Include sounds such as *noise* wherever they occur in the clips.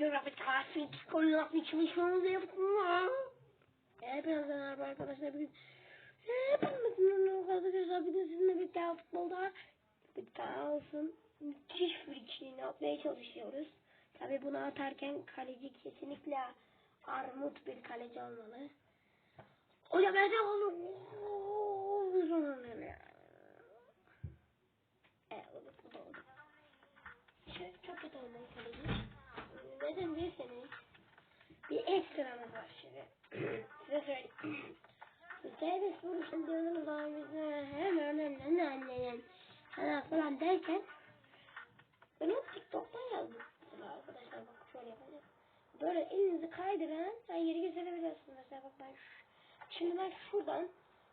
grafik grafik grafik çalışmamızı yapma. Hepinize merhaba arkadaşlar. Bugün hepinizin arkadaşlar bugün sizinle birlikte futbolda bir tane olsun müthiş bir ikiliğini atmaya çalışıyoruz. Tabi bunu atarken kaleci kesinlikle armut bir kaleci olmalı. Hocam ben de oğlum. Evet, bu da oldu. Şey, çok kötü olmalı kaleci. Neden derseniz bir ekstramız var şimdi. Size söyleyeyim. Servis vuruşun diyorsunuz abimize hemen hemen hemen hemen falan derken onu TikTok'tan. Mesela arkadaşlar bak şöyle yapacağım. Böyle elinizi kaydıran sen yeri gösterebiliyorsun. Mesela bak ben şimdi ben şuradan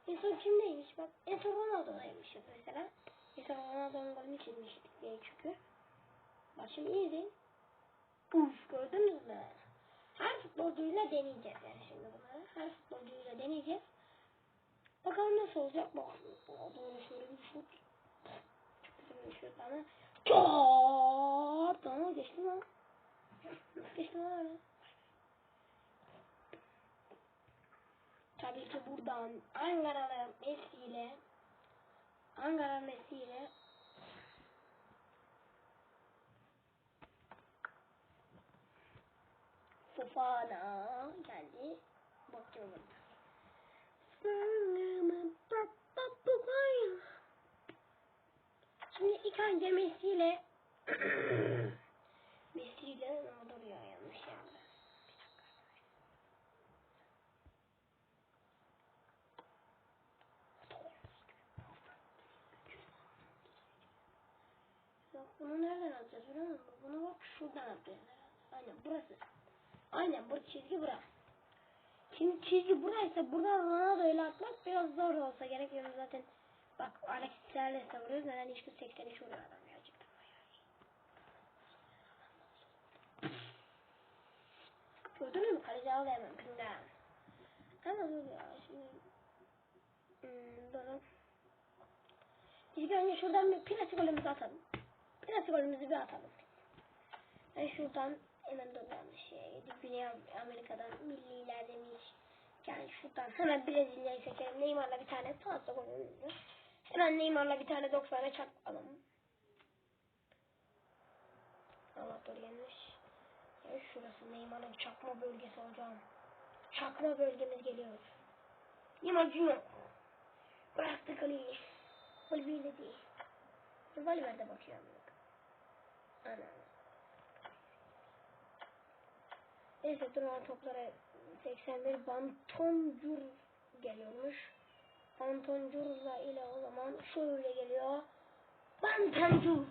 en son kimdeymiş bak en son Ronaldo'daymışız mesela. En son Ronaldo'nun golünü çizmiştik diye çünkü. Bak şimdi iyi izleyin. Uf gördünüz mü? Her futbolcuyla deneyeceğiz yani şimdi bunları. Her futbolcuyla deneyeceğiz. Bakalım nasıl olacak bak. Doğru şöyle bir şut. Şut ama. Çok. Tamam geçti lan. Nasıl geçti lan öyle? Tabii ki buradan Ankaralı Messi Ankara Messi ile geldi. Bakıyorum. Şimdi ilk önce Messi ile Messi ile ama duruyor yanlış yerde. Yok bunu nereden alacağız biliyor musun? Bunu bak şuradan atacağız. Aynen burası. Aynen bu çizgi bura. Şimdi çizgi buraysa buradan Ronaldo ile atmak biraz zor olsa gerek. Yani zaten bak Alex Telles vuruyoruz. Neden hiç 83 vuruyor adam gerçekten. Gördünüz mü? Kaleci hemen pinden. Ama dur ya şimdi. Hmm, durun. İlk önce şuradan bir plastik golümüzü atalım. Plastik golümüzü bir atalım. Ben şuradan hemen doğru şeye gidip Güney Amerika'dan milliler demiş. Yani şuradan hemen Brezilya'yı seçelim. Neymar'la bir tane fazla golümüzü. Hemen Neymar'la bir tane 90'a çarpalım. Allah doğru gelmiş. Yani şurası Neymar'ın çakma bölgesi hocam. Çakma bölgemiz geliyor. Neymar Junior. Bıraktı kaleyi. Valverde değil. Valverde bakıyor. Ana. Neyse duran toplara 81 Bantoncur geliyormuş. Bantoncur'la ile o zaman şöyle geliyor. Bantoncur.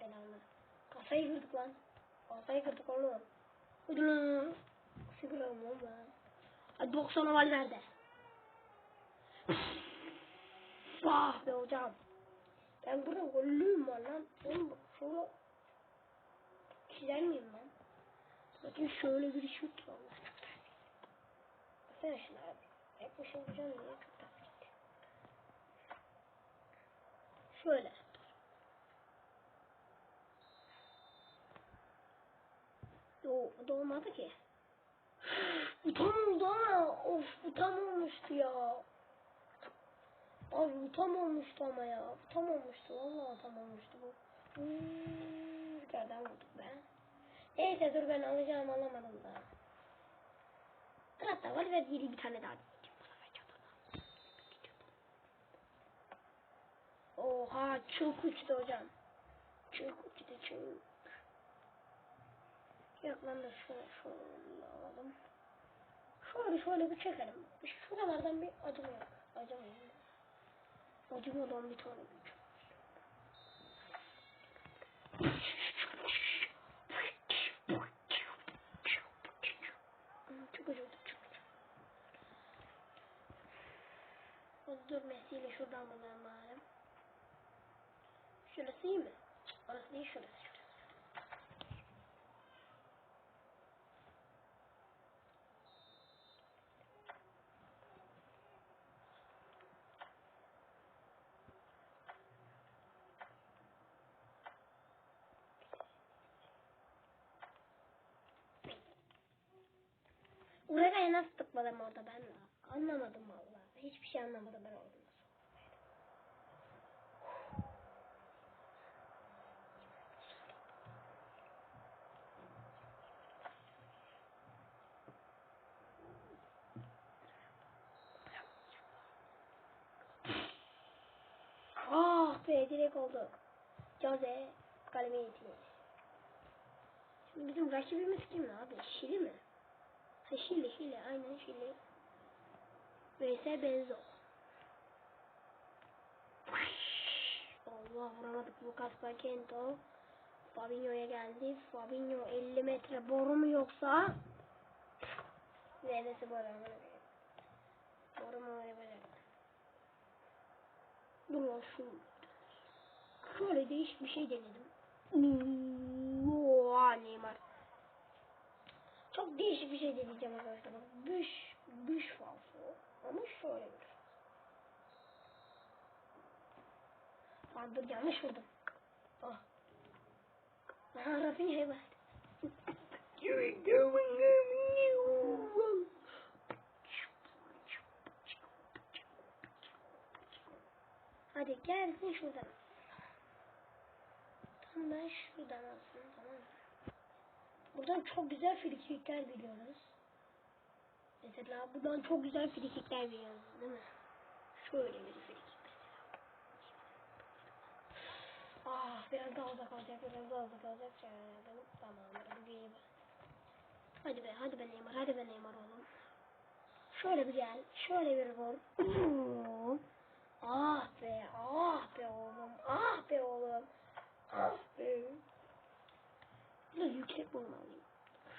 Belanı. Kafayı kırdık lan. Kafayı kırdık oğlum. Hadi lan. Sigıram oğlum ben. Hadi 90'a Valverde. Ah be hocam. Ben burada gollüyüm var lan. Oğlum bak şöyle çizer miyim lan? Bakın şöyle bir şut var. Çok tatlı. Baksana şuna abi. Hep başım hocam niye çok tatlı. Şöyle. Olmadı ki. *gasps* Bu tam oldu ama of bu tam olmuştu ya. Abi bu tam olmuştu ama ya. Bu tam olmuştu. Vallahi tam olmuştu bu. Hmm, yukarıdan vurduk be. Neyse dur ben alacağım alamadım da. Hatta var ver yedi bir tane daha Oha çok uçtu hocam. Çok uçtu çok. Yok lan da şöyle şöyle alalım. Şöyle şöyle bir çekelim. Şuralardan bir. Acıma yok. Acımadan bir tane bir dur Messi ile şuradan bulalım değil mi? Orası değil şurası şurası. Uragay'a nasıl tıkladım orada ben anlamadım valla. Hiçbir şey anlamadım ben orada. Be direkt oldu. Jose Calamity. Şimdi bizim rakibimiz kim abi? Şili mi? Ha Şili Şili aynen Şili. VS Benzo. Allah vuramadık Lucas Paquento. Fabinho'ya geldi. Fabinho 50 metre boru mu yoksa? Neresi boru mu? Boru mu? Dur lan şu. Şöyle değişik bir şey denedim. Neymar. Çok değişik bir şey deneyeceğim arkadaşlar. Bak, Büş, büş falso. Ama şöyle bir. Lan dur yanlış vurdum. Ah. Aha Rafinha'ya bastı. Hadi gelsin şuradan. Tam ben şuradan alsın tamam mı? Buradan çok güzel frikikler biliyoruz. Mesela buradan çok güzel frikikler biliyoruz değil mi? Şöyle bir frikik mesela. Ah biraz daha uzak olacak, biraz daha uzak olacak. Şöyle tamam, iyi. Hadi be, hadi be Neymar, hadi be Neymar oğlum. Şöyle bir gel, şöyle bir vur. *laughs* ah be, ah be oğlum, ah be oğlum. Ah be. Bulmalıyım.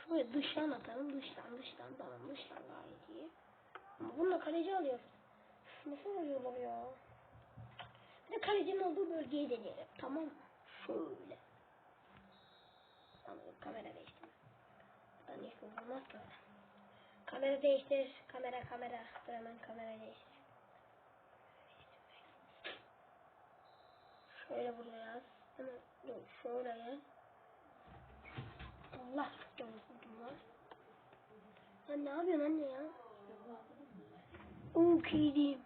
Şöyle dıştan atalım, dıştan, dıştan, tamam, dıştan gayet iyi. Ama bunu da kaleci alıyor. Nasıl oluyorlar ya? Bir de kalecinin olduğu bölgeyi deneyelim, tamam mı? Şöyle. Tamam, kamera değiştir. Ben hiç bulmaz ki öyle. Kamera değiştir, kamera, kamera. Dur hemen kamera değiştir. Şöyle buraya. Hemen dur şuraya. Allah canım var. Sen ne yapıyorsun anne ya? Oo kediyim.